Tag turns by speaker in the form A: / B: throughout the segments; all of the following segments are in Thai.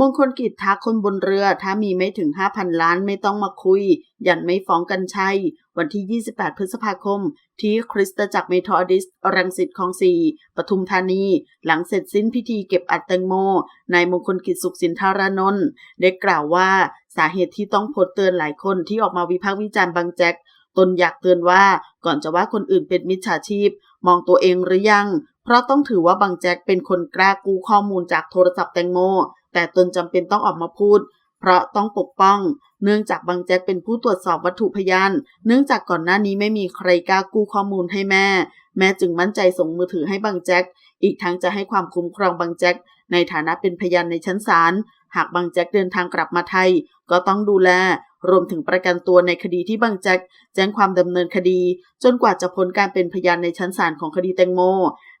A: มงคลกิจทักคนบนเรือ ถ้ามีไม่ถึง 5,000 ล้านไม่ต้องมาคุย ยันไม่ฟ้องกันชัย วันที่ 28 พฤษภาคม ที่คริสตจักรเมทอดิสรังสิตคลองสี่ปทุมธานี หลังเสร็จสิ้นพิธีเก็บอัดแตงโมนายมงคลกิจสุขสินธารนนท์ได้กล่าวว่าสาเหตุที่ต้องโพสเตือนหลายคนที่ออกมาวิพากษ์วิจารณ์บางแจ็คตนอยากเตือนว่าก่อนจะว่าคนอื่นเป็นมิจฉาชีพ มองตัวเองหรือยัง เพราะต้องถือว่าบางแจ็คเป็นคนกล้ากู้ข้อมูลจากโทรศัพท์แตงโม แต่ตนจำเป็นต้องออกมาพูด เพราะต้องปกป้อง เนื่องจากบางแจ็คเป็นผู้ตรวจสอบวัตถุพยาน เนื่องจากก่อนหน้านี้ไม่มีใครกล้ากู้ข้อมูลให้แม่ แม่จึงมั่นใจส่งมือถือให้บางแจ็ค อีกทั้งจะให้ความคุ้มครองบางแจ็คในฐานะเป็นพยานในชั้นศาล หากบางแจ็คเดินทางกลับมาไทย ก็ต้องดูแล รวมถึงประกันตัวในคดีที่บางแจ็คแจ้งความดำเนินคดี จนกว่าจะพ้นการเป็นพยานในชั้นศาลของคดีแตงโม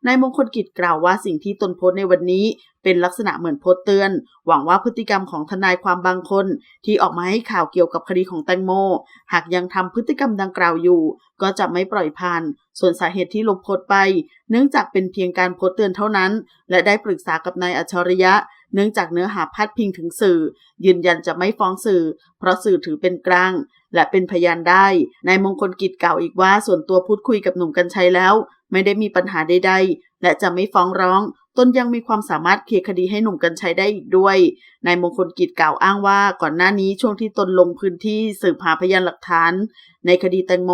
A: นายมงคลกิจกล่าวว่าสิ่งที่ตนโพสในวันนี้ เป็นลักษณะเหมือนโพสเตือน หวังว่าพฤติกรรมของทนายความบางคน ที่ออกมาให้ข่าวเกี่ยวกับคดีของแตงโม หากยังทำพฤติกรรมดังกล่าวอยู่ ก็จะไม่ปล่อยผ่าน ส่วนสาเหตุที่ลบโพสไป เนื่องจากเป็นเพียงการโพสเตือนเท่านั้น และได้ปรึกษากับนายอัจฉริยะ เนื่องจากเนื้อหาพาดพิงถึงสื่อ ยืนยันจะไม่ฟ้องสื่อ เพราะสื่อถือเป็นกลาง และเป็นพยานได้นายมงคลกิจกล่าวอีกว่าส่วนตัวพูดคุยกับหนุ่มกัญชัยแล้ว ไม่ได้มีปัญหาใดๆ และจะไม่ฟ้องร้องตนยังมีความสามารถเคลียร์คดีให้หนุ่มกัญชัยได้อีกด้วย นายมงคลกิจกล่าวอ้างว่าก่อนหน้านี้ช่วงที่ตนลงพื้นที่สืบหาพยานหลักฐาน ในคดีแตงโม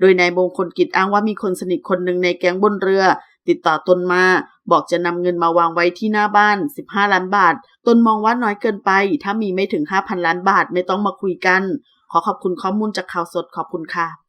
A: โดยนายมงคลกิจอ้างว่ามีคนสนิทคนหนึ่งในแก๊งบนเรือ ติดต่อตนมา บอกจะนำเงินมาวางไว้ที่หน้าบ้าน 15 ล้านบาท ตนมองว่าน้อยเกินไป ถ้ามีไม่ถึง 5,000 ล้านบาทไม่ต้องมาคุยกัน ขอขอบคุณข้อมูลจากข่าวสดขอบคุณค่ะ